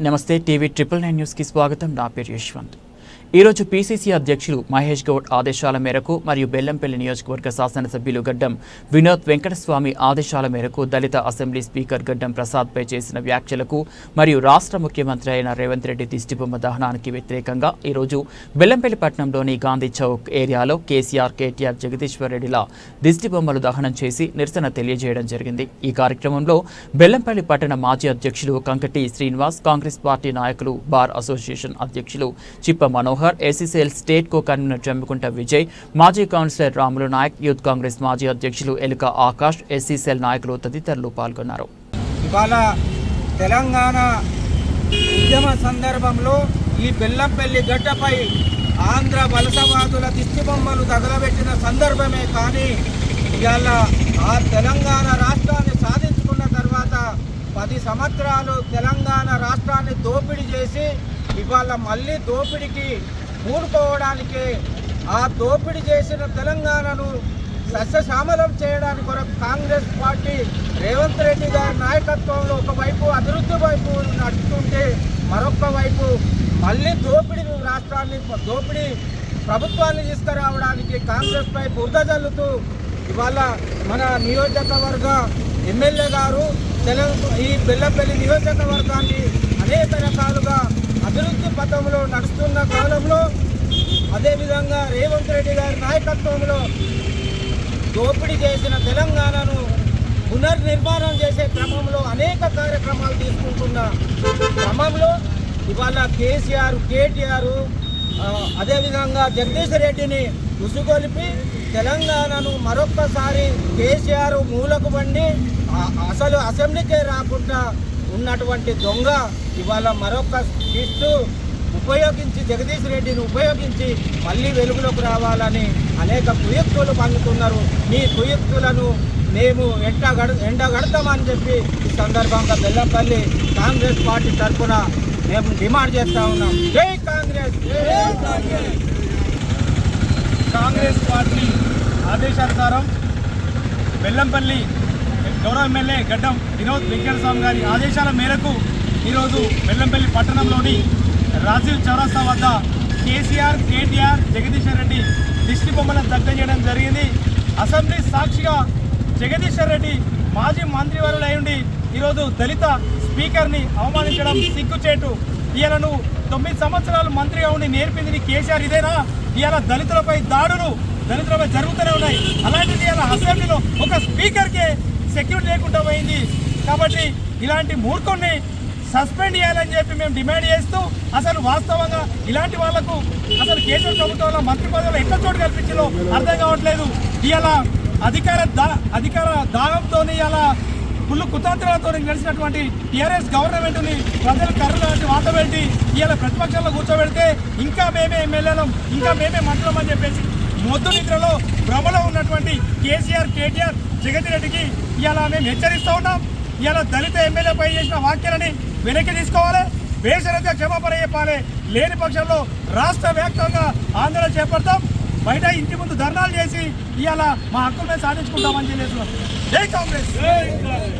నమస్తే TV triple nine న్యూస్కి స్వాగతం. నా పేరు యశ్వంత్. ఈరోజు పీసీసీ అధ్యక్షులు మహేష్ గౌడ్ ఆదేశాల మేరకు మరియు బెల్లంపల్లి నియోజకవర్గ శాసనసభ్యులు గడ్డం వినోద్ వెంకటస్వామి ఆదేశాల మేరకు దళిత అసెంబ్లీ స్పీకర్ గడ్డం ప్రసాద్పై చేసిన వ్యాఖ్యలకు మరియు రాష్ట్ర ముఖ్యమంత్రి అయిన రేవంత్ రెడ్డి దిష్టిబొమ్మ దహనానికి వ్యతిరేకంగా ఈరోజు బెల్లంపల్లి పట్టణంలోని గాంధీ చౌక్ ఏరియాలో కేసీఆర్ కేటీఆర్ జగదీశ్వర్ రెడ్డిల దిష్టిబొమ్మలు దహనం చేసి నిరసన తెలియజేయడం జరిగింది. ఈ కార్యక్రమంలో బెల్లంపల్లి పట్టణ మాజీ అధ్యక్షులు కంకటి శ్రీనివాస్ కాంగ్రెస్ పార్టీ నాయకులు బార్ అసోసియేషన్ అధ్యక్షులు Chippa Manohar ACCL state co convener Jammikunta Vijay మాజీ కౌన్సిలర్ రాములు నాయక్ యూత్ కాంగ్రెస్ మాజీ అధ్యక్షులు ఎలుక ఆకాష్ ఎస్సీసీఎల్ నాయకులు తదితరులు పాల్గొన్నారు. ఇవాళ తెలంగాణ ఉద్యమ సందర్భంలో ఈ బెల్లంపల్లి గడ్డపై ఆంధ్ర వలసవాదుల దిష్టిబొమ్మలు తగలబెట్టిన సందర్భమే కానీ ఇవాళ ఆ తెలంగాణ రాష్ట్రాన్ని సాధించుకున్న తర్వాత పది సంవత్సరాలు తెలంగాణ రాష్ట్రాన్ని దోపిడీ చేసి ఇవాళ మళ్ళీ దోపిడికి కూడుకోవడానికి ఆ దోపిడీ చేసిన తెలంగాణను సస్యశ్యామలం చేయడానికి కొరకు కాంగ్రెస్ పార్టీ రేవంత్ రెడ్డి గారి నాయకత్వంలో ఒకవైపు అభివృద్ధి వైపు నడుస్తుంటే మరొక వైపు మళ్ళీ దోపిడీ రాష్ట్రాన్ని దోపిడీ ప్రభుత్వాన్ని తీసుకురావడానికి కాంగ్రెస్పై బురద జల్లుతూ ఇవాళ మన నియోజకవర్గ ఎమ్మెల్యే గారు తెలంగాణ ఈ బెల్లపల్లి నియోజకవర్గాన్ని అనేక రకాలుగా నడుస్తున్న కాలంలో అదేవిధంగా రేవంత్ రెడ్డి గారి నాయకత్వంలో దోపిడీ చేసిన తెలంగాణను పునర్నిర్మాణం చేసే క్రమంలో అనేక కార్యక్రమాలు తీసుకుంటున్న క్రమంలో ఇవాళ కేసీఆర్ కేటీఆర్ అదేవిధంగా జగదీష్ రెడ్డిని ఉసుగొలిపి తెలంగాణను మరొక్కసారి కేసీఆర్ మూలకు బండి అసలు అసెంబ్లీకే రాకుండా ఉన్నటువంటి దొంగ ఇవాళ మరొక ఇస్తూ ఉపయోగించి జగదీష్ రెడ్డిని ఉపయోగించి మళ్ళీ వెలుగులోకి రావాలని అనేక కుయుక్తులు పండుతున్నారు. మీ కుయుక్తులను మేము ఎంట గడ ఎండగడతామని చెప్పి ఈ సందర్భంగా బెల్లంపల్లి కాంగ్రెస్ పార్టీ తరఫున మేము డిమాండ్ చేస్తా ఉన్నాం. జై కాంగ్రెస్! కాంగ్రెస్! పార్టీ ఆదేశానుసారం బెల్లంపల్లి గౌరవ ఎమ్మెల్యే గడ్డం వినోద్ వెంకటస్వామి గారి ఆదేశాల మేరకు ఈరోజు బెల్లంపల్లి పట్టణంలోని రాజీవ్ చౌరస్తా వద్ద కేసీఆర్ కేటీఆర్ జగదీశ్వర్ రెడ్డి దిష్టి బొమ్మలను దగ్ధం చేయడం జరిగింది. అసెంబ్లీ సాక్షిగా జగదీశ్వర్ రెడ్డి మాజీ మంత్రివర్యులు ఉండి ఈరోజు దళిత స్పీకర్ని అవమానించడం సిగ్గుచేటు. ఈయనను తొమ్మిది సంవత్సరాలు మంత్రిగా ఉండి నేర్పింది కేసీఆర్ ఇదేనా? ఇవాళ దళితులపై దాడులు దళితులపై జరుగుతూనే ఉన్నాయి. అలాంటిది ఇవాళ అసెంబ్లీలో ఒక స్పీకర్కే సెక్యూరిటీ లేకుండా పోయింది. కాబట్టి ఇలాంటి మూర్ఖుల్ని సస్పెండ్ చేయాలని చెప్పి మేము డిమాండ్ చేస్తూ అసలు వాస్తవంగా ఇలాంటి వాళ్ళకు అసలు కేసీఆర్ ప్రభుత్వంలో మంత్రి పదవులు ఎట్లా చోటు కల్పించిందో అర్థం కావట్లేదు. ఇలా అధికార దా అధికార దాహంతో ఇలా ఫుల్ కుతంత్రాలతో నడిచినటువంటి టీఆర్ఎస్ గవర్నమెంట్ని ప్రజలు కర్రలాంటి వాత పెట్టి ఇలా ప్రతిపక్షంలో కూర్చోబెడితే ఇంకా మేమే ఎమ్మెల్యేలం ఇంకా మేమే మంత్రులం అని చెప్పేసి మొద్దు నిద్రలో భ్రమలో ఉన్నటువంటి కేసీఆర్ కేటీఆర్ జగన్ రెడ్డికి ఇలా మేము హెచ్చరిస్తూ ఉన్నాం. ఇలా దళిత ఎమ్మెల్యేపై చేసిన వ్యాఖ్యలని వెనక్కి తీసుకోవాలి. బేసరైతే క్షమాపణ చెప్పాలి. లేని పక్షంలో రాష్ట్ర వ్యాప్తంగా ఆందోళన చేపడతాం. బయట ఇంటి ముందు ధర్నాలు చేసి ఇవాళ మా హక్కులు మేము సాధించుకుంటామని చెప్పేసి జై కాంగ్రెస్.